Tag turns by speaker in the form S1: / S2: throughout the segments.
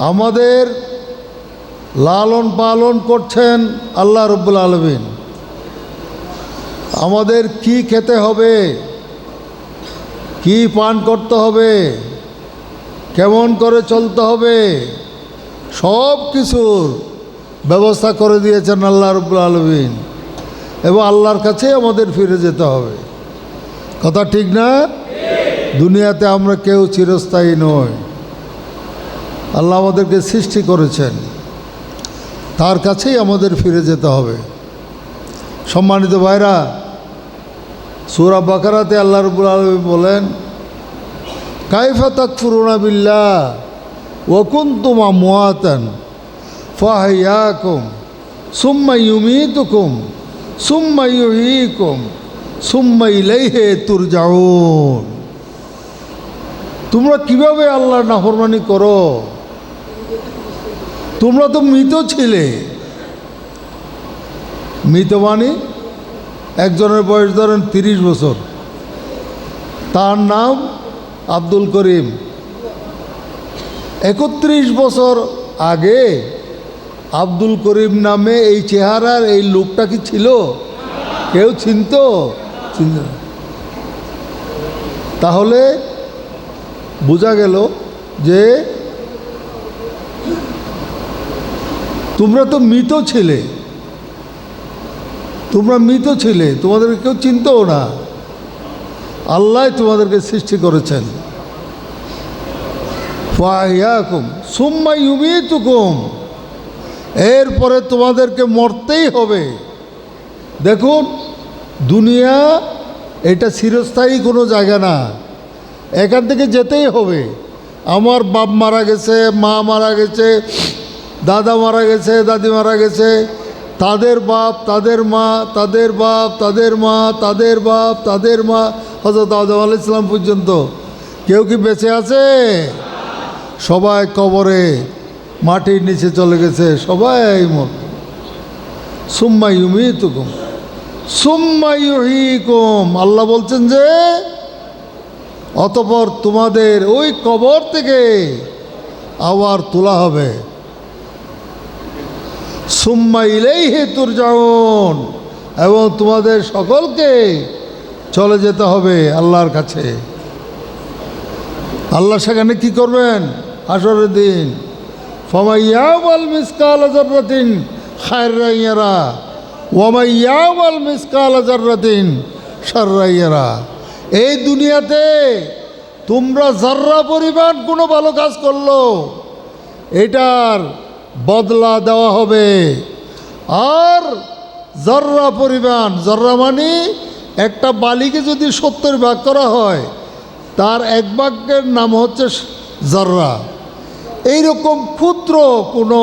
S1: আমাদের লালন পালন করছেন আল্লাহ রব্বুল আলমিন। আমাদের কি খেতে হবে? কি পান করতে হবে? কেমন করে চলতে হবে? সব কিছুর ব্যবস্থা করে দিয়েছেন আল্লাহ রব্বুল আলমিন। এবং আল্লাহর কাছে আমাদের ফিরে যেতে হবে। কথা ঠিক না? দুনিয়াতে আমরা কেউ চিরস্থায়ী নই। আল্লাহ আমাদেরকে সৃষ্টি করেছেন। তার কাছেই আমাদের ফিরে যেতে হবে। সম্মানিত ভাইরা, সুরা বাকারাতে আল্লাহ রবুল আলমী বলেন, কাইফা তাকফুরুনা বিল্লাহ ওকুন্তুম আমওয়াতান ফাহিয়াকুম সুম্মা ইউমিতুকুম সুম্মা ইউহীকুম সুম্মা ইলাইহি তুরজাউন। তোমরা কীভাবে আল্লাহর নাফরমানি করো? তোমরা তো মৃত ছিলে। মৃত মানে একজনের বয়স ধরেন তিরিশ বছর। তার নাম আব্দুল করিম। একত্রিশ বছর আগে আব্দুল করিম নামে এই চেহারার এই লোকটা কি ছিল? কেউ চিনত? তাহলে বোঝা গেল যে তোমরা তো মৃত ছিলে। তোমরা মৃত ছিলে তোমাদের কেউ চিনতও না। আল্লাহ তোমাদেরকে সৃষ্টি করেছেন। এরপরে তোমাদেরকে মরতেই হবে। দেখুন, দুনিয়া এটা চিরস্থায়ী কোনো জায়গা না। এখান থেকে যেতেই হবে। আমার বাপ মারা গেছে, মা মারা গেছে দাদা মারা গেছে, দাদি মারা গেছে। তাদের বাপ, তাদের মা, তাদের বাপ, তাদের মা, তাদের বাপ, তাদের মা হজরত আদম আল ইসলাম পর্যন্ত। কেউ কি বেঁচে আছে? সবাই কবরে, মাটির নিচে চলে গেছে, সবাই মত সুম্মা ইউমিতুকুম, সুম্মা ইউহিকুম। আল্লাহ বলছেন যে, অতপর তোমাদের ওই কবর থেকে আবার তোলা হবে। সুম্মা ইলেই হে তুরজাউন। এবং তোমাদের সকলকে চলে যেতে হবে আল্লাহর কাছে। আল্লাহ সেখানে কি করবেন? আসরের দিন। ফমাইয়াওয়াল মিসকাল আজাররাতিন খায়রাইয়ারা ওয়ামাইয়াওয়াল মিসকাল আজাররাতিন সাররাইয়ারা এই দুনিয়াতে তোমরা জাররা পরিমাণ কোনো ভালো কাজ করল, এটার বদলা দেওয়া হবে। আর জর্রা পরিমাণ, জর্রা মানে একটা বালিকে যদি সত্তর ভাগ করা হয়, তার এক ভাগের নাম হচ্ছে জর্রা। এইরকম ক্ষুদ্র কোনো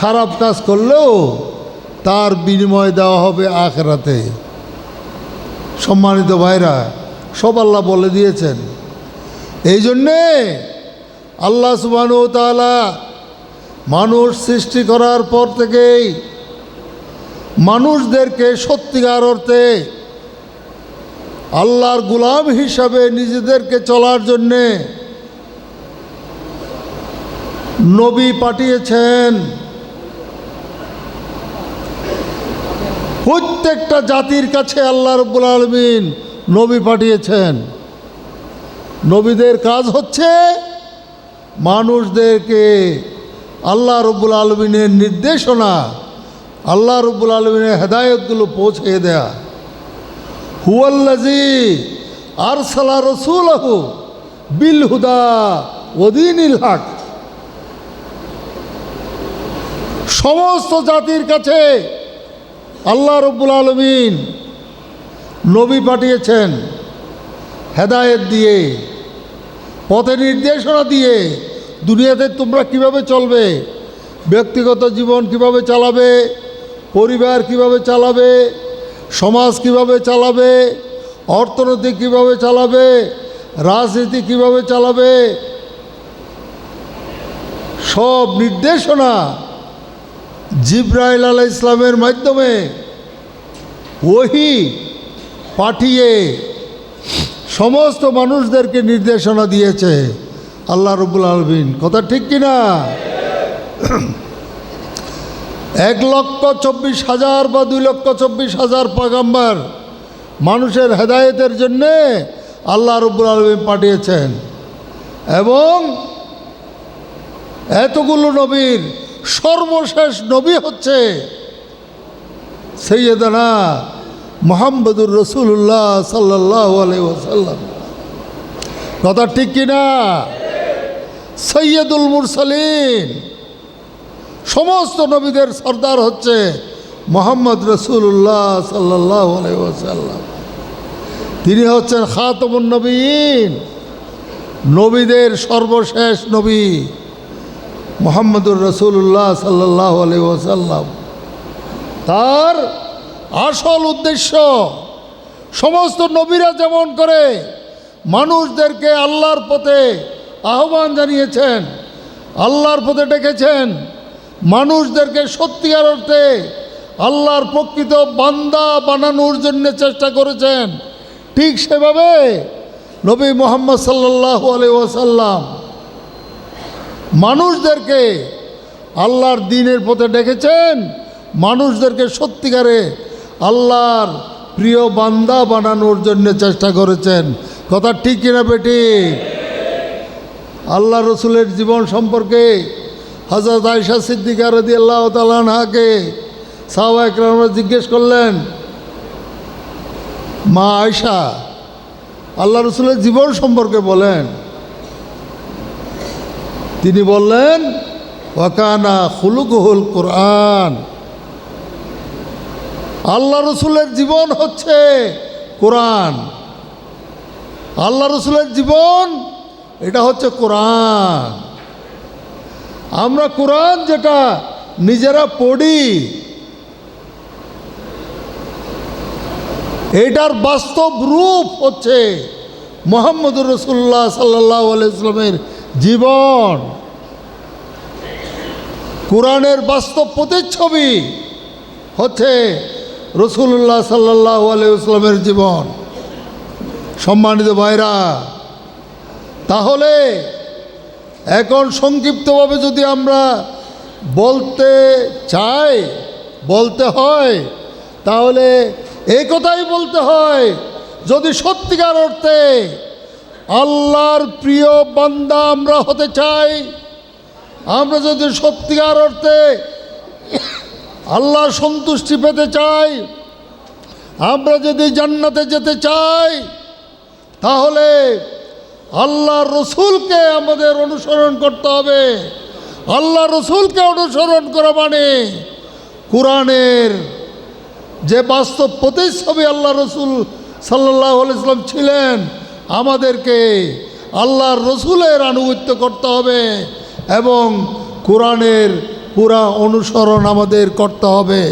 S1: খারাপ কাজ করলেও তার বিনিময় দেওয়া হবে আখরাতে। সম্মানিত ভাইরা, সব আল্লাহ বলে দিয়েছেন। এই জন্যে আল্লাহ সুবানু তালা মানুষ সৃষ্টি করার পর থেকেই মানুষদেরকে সত্যিকার অর্থে আল্লাহর গুলাম হিসাবে নিজেদেরকে চলার জন্যে নবী পাঠিয়েছেন। প্রত্যেকটা জাতির কাছে আল্লাহ রব্বুল আলমিন নবী পাঠিয়েছেন। নবীদের কাজ হচ্ছে মানুষদেরকে আল্লাহ রব্বুল আলমিনের নির্দেশনা, আল্লাহ রব্বুল আলমিনের হেদায়তগুলো পৌঁছে দেয়া। হুয়াল্লাজি আর সালা রসুল আহু বিল হুদা ওদিনিল হক। সমস্ত জাতির কাছে আল্লাহ রব্বুল আলমিন নবী পাঠিয়েছেন হেদায়েত দিয়ে, পথে নির্দেশনা দিয়ে দুনিয়াতে তোমরা কীভাবে চলবে? ব্যক্তিগত জীবন কীভাবে চালাবে? পরিবার কীভাবে চালাবে? সমাজ কীভাবে চালাবে? অর্থনীতি কীভাবে চালাবে? রাজনীতি কীভাবে চালাবে? সব নির্দেশনা জিব্রাইল আলাহ ইসলামের মাধ্যমে ওহি পাঠিয়ে সমস্ত মানুষদেরকে নির্দেশনা দিয়েছে। আল্লাহ রবুল আলমিন। কথা ঠিক কিনা এক লক্ষ চব্বিশ হাজার বা দুই লক্ষ চব্বিশ হাজার পাগাম্বার মানুষের হেদায়েতের জন্যে আল্লাহ রব্বুল আলমিন পাঠিয়েছেন। এবং এতগুলো নবীর সর্বশেষ নবী হচ্ছে সৈয়দানা মোহাম্মদুর রসুল্লাহ সাল্লাহ আলাই ওসাল্লাম কথা ঠিক কিনা সৈয়দুল মুরসালিন। সমস্ত নবীদের সর্দার হচ্ছে মোহাম্মদ রসুল্লাহ সাল্লাহ তিনি হচ্ছেন খাতমুন নবীন, নবীদের সর্বশেষ নবী মোহাম্মদুর রসুল্লাহ সাল্লাহ আলি ওসাল্লাম তার আসল উদ্দেশ্য, সমস্ত নবীরা যেমন করে মানুষদেরকে আল্লাহর পথে আহ্বান জানিয়েছেন, আল্লাহর পথে ডেকেছেন, মানুষদেরকে সত্যিকার অর্থে আল্লাহর প্রকৃত বান্দা বানানোর জন্য চেষ্টা করেছেন। ঠিক সেভাবে নবী মোহাম্মদ সাল্লাহ আলি মানুষদেরকে আল্লাহর দিনের পথে ডেকেছেন, মানুষদেরকে সত্যিকারে আল্লাহর প্রিয় বান্দা বানানোর জন্য চেষ্টা করেছেন। কথা ঠিক কিনা বেটি আল্লাহ রসুলের জীবন সম্পর্কে হজরত আয়সা সিদ্দিকা রদি আল্লাহ তালানহাকে সাহবা একরামরা জিজ্ঞেস করলেন, মা আয়সা আল্লাহ রসুলের জীবন সম্পর্কে বলেন। তিনি বললেন, ওয়াকানা খুলুকহুল কোরআন। আল্লাহ রসুলের জীবন হচ্ছে কোরআন। আল্লাহ রসুলের জীবন এটা হচ্ছে কোরআন। আমরা কোরআন যেটা নিজেরা পড়ি, এটার বাস্তব রূপ হচ্ছে মোহাম্মদুর রসুল্লাহ সাল্লাহ ইসলামের জীবন। কোরআনের বাস্তব প্রতিচ্ছবি হচ্ছে রসুল্লাহ সাল্লাহ ইসলামের জীবন। সম্মানিত ভাইরা তাহলে এখন সংক্ষিপ্তভাবে যদি আমরা বলতে চাই, বলতে হয়, তাহলে এই কথাই বলতে হয়, যদি সত্যিকার অর্থে আল্লাহর প্রিয় বান্দা আমরা হতে চাই, আমরা যদি সত্যিকার অর্থে আল্লাহর সন্তুষ্টি পেতে চাই, আমরা যদি জান্নাতে যেতে চাই, তাহলে আল্লাহ রসুলকে আমাদের অনুসরণ করতে হবে। আল্লাহ রসুলকে অনুসরণ করা মানে কোরআনের যে বাস্তব প্রতিচ্ছবি আল্লাহ রসুল সাল্লাহ ইসলাম ছিলেন, আমাদেরকে আল্লাহর রসুলের আনুগত্য করতে হবে এবং কোরআনের পুরা অনুসরণ আমাদের করতে হবে।